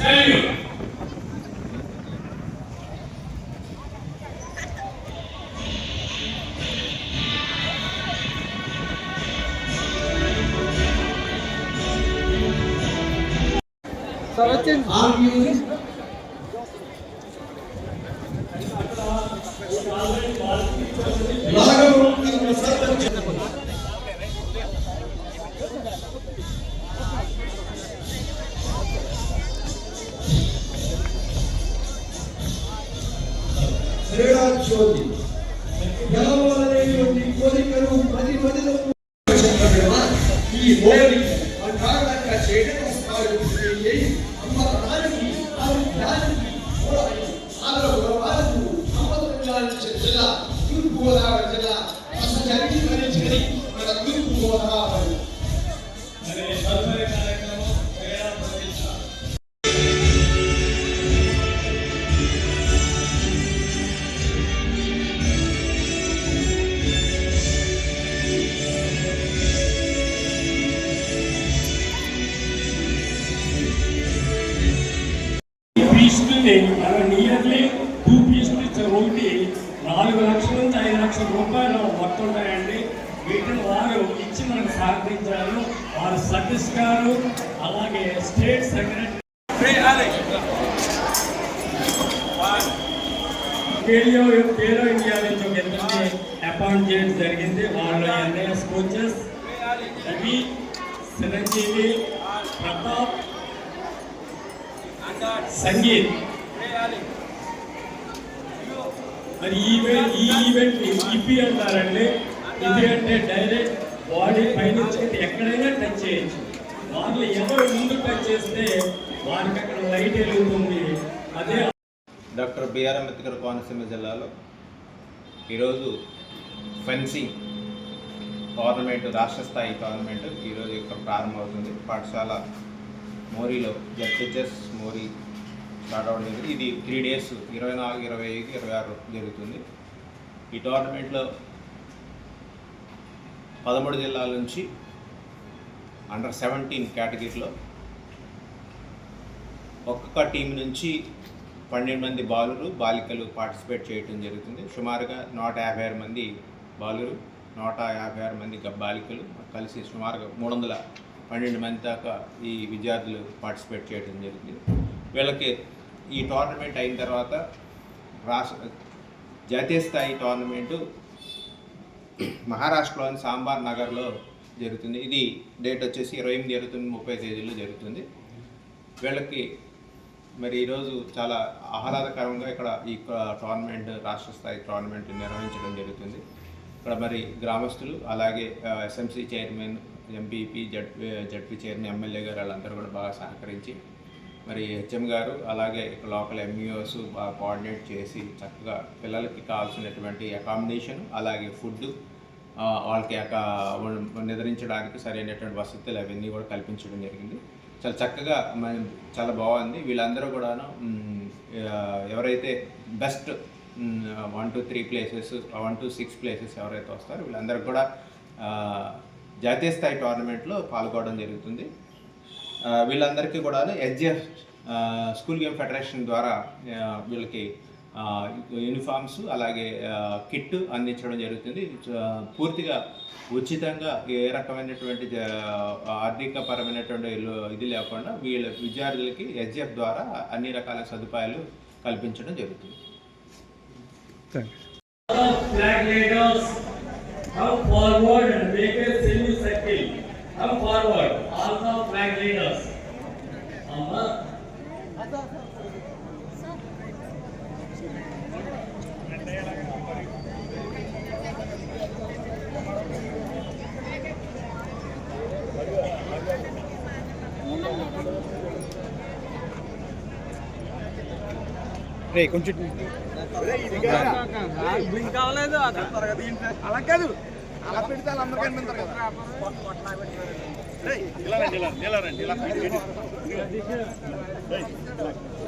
Are you తూర్పు గోదావరి జిల్లా అసలు జరిగి భరించని మన తూర్పు గోదావరి అనే తదుపరి కార్యక్రమం క్రీడా ప్రతిష్ట పీస్టుని మనం నియర్లీ టూ రూపాయలు మొత్తం ఉంటాయండి వీటిని వారు ఇచ్చి మనకు సహకరించారు. వారు సతీష్ గారు అలాగే స్టేట్ సెక్రటరీ కేడియో పేరో ఇండియా నుంచి ఒక ఇద్దరిని అపాయింట్ చేయడం జరిగింది. వాళ్ళ ఎన్ఐఎస్ కోచెస్ రవి చిరంజీవి ప్రతాప్ సంగీత్. మరి ఈ ఈవెంట్ ఈ ఈవెంట్ ఇపి అంటారండి. ఇది అంటే డైరెక్ట్ బాడీ పైనుంచి ఎక్కడైనా టచ్ చేయొచ్చు. వాళ్ళు ఎవరు ముందు టచ్ చేస్తే వారికి అక్కడ లైట్ వెలుగుతుంది. అదే డాక్టర్ బిఆర్ అంబేద్కర్ కోనసీమ జిల్లాలో ఈరోజు ఫెన్సింగ్ టోర్నమెంట్ రాష్ట్ర స్థాయి టోర్నమెంట్ ఈరోజు ఇక్కడ ప్రారంభమవుతుంది. పాఠశాల మోరీలో జడ్జెస్ మోరీ నాటవడం జరిగింది. ఇది త్రీ డేస్ ఇరవై నాలుగు ఇరవై ఐదు ఇరవై ఆరు జరుగుతుంది. ఈ టోర్నమెంట్లో పదమూడు జిల్లాల నుంచి అండర్ సెవెంటీన్ కేటగిరీలో ఒక్కొక్క టీం నుంచి పన్నెండు మంది బాలురు బాలికలు పార్టిసిపేట్ చేయడం జరుగుతుంది. సుమారుగా నూట యాభై ఆరు మంది బాలురు నూట యాభై ఆరు మంది గ- బాలికలు కలిసి సుమారుగా మూడు వందల పన్నెండు మంది దాకా ఈ విద్యార్థులు పార్టిసిపేట్ చేయడం జరిగింది వీళ్ళకి ఈ టోర్నమెంట్ అయిన తర్వాత రాష్ట్ర జాతీయ స్థాయి టోర్నమెంటు మహారాష్ట్రలోని సాంబార్ నగర్లో జరుగుతుంది. ఇది డేట్ వచ్చేసి ఇరవై ఎనిమిది ఇరవై తొమ్మిది ముప్పై తేదీలో జరుగుతుంది. వీళ్ళకి మరి ఈరోజు చాలా ఆహ్లాదకరంగా ఇక్కడ ఈ టోర్నమెంట్ రాష్ట్ర స్థాయి టోర్నమెంట్ నిర్వహించడం జరుగుతుంది. ఇక్కడ మరి గ్రామస్తులు అలాగే SMC chairman MPP Z ZP chairman MLA గారు వాళ్ళందరూ కూడా బాగా సహకరించి మరి హెచ్ఎం గారు అలాగే ఇక్కడ లోకల్ ఎంఈఓస్ బాగా కోఆర్డినేట్ చేసి చక్కగా పిల్లలకి కావాల్సినటువంటి అకామిడేషన్ అలాగే ఫుడ్ వాళ్ళకి అక నిద్రించడానికి సరైనటువంటి వసతులు అవన్నీ కూడా కల్పించడం జరిగింది. చాలా చక్కగా చాలా బాగుంది. వీళ్ళందరూ కూడాను ఎవరైతే best one two three places one two six places ఎవరైతే వస్తారో వీళ్ళందరూ కూడా జాతీయ స్థాయి టోర్నమెంట్లో పాల్గొనడం జరుగుతుంది. వీళ్ళందరికీ కూడా ఎస్జిఎఫ్ స్కూల్ గేమ్ ఫెడరేషన్ ద్వారా వీళ్ళకి యూనిఫామ్స్ అలాగే కిట్ అందించడం జరుగుతుంది పూర్తిగా ఉచితంగా ఏ రకమైనటువంటి ఆర్థిక పరమైనటువంటి ఇది లేకుండా వీళ్ళ విద్యార్థులకి ఎస్జిఎఫ్ ద్వారా అన్ని రకాల సదుపాయాలు కల్పించడం జరుగుతుంది flag leaders come forward and make a semicircle. Come forward, all the flag leaders. అమ్మా బ్లింక్ అవ్వలేదు అలా కాదు అలా పెడితే వాళ్ళు అందరూ కనిపిస్తారు కదా. ఈ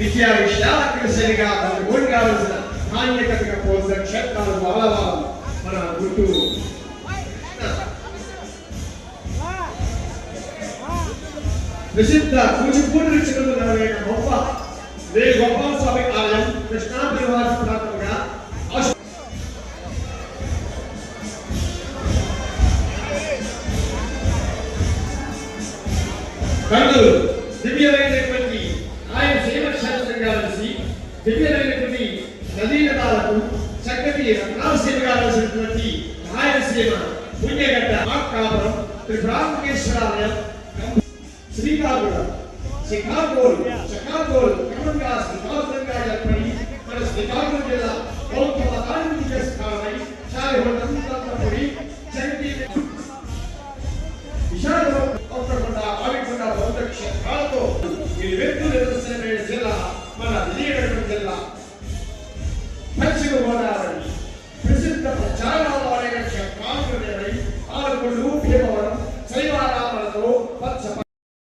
విద్యా విషయాలకు సరిగా ఓడి కావలసిన నాణ్యతగా పోసిన క్షేత్రాలు బాలవాళ్ళు మన గుంటూరు ప్రసిద్ధ కూచిపూడి రుచులు నెరవేరిన గొప్ప శ్రీ గోపాల స్వామి ఆలయం కృష్ణా పరివార ప్రాంతంగా ఆశ- కర్నూలు దివ్యమైనటువంటి చక్కటి రత్నాలసీమ కావలసినటువంటి రాయలసీమ పుణ్యగడ్డ మాకాపురం త్రిపురాంకేశ్వరాలయం శ్రీకాకుళం శ్రీకాకుళం శ్రీకాకుళం క్రమంగా శ్రీకాకుళంగా ఏర్పడి మన శ్రీకాకుళం జిల్లా ప్రభుత్వ మతానికి స్థానమై చారిహొండం తంత్రపుడి చరిత్ర విశాఖలో కొత్తకొండ ఆవికొండ బౌద్ధ క్షేత్రాలతో ఈ వ్యక్తులు నిదర్శనమైన జిల్లా మన విజయనగరం జిల్లా పశ్చిమ గోదావరి que l'eau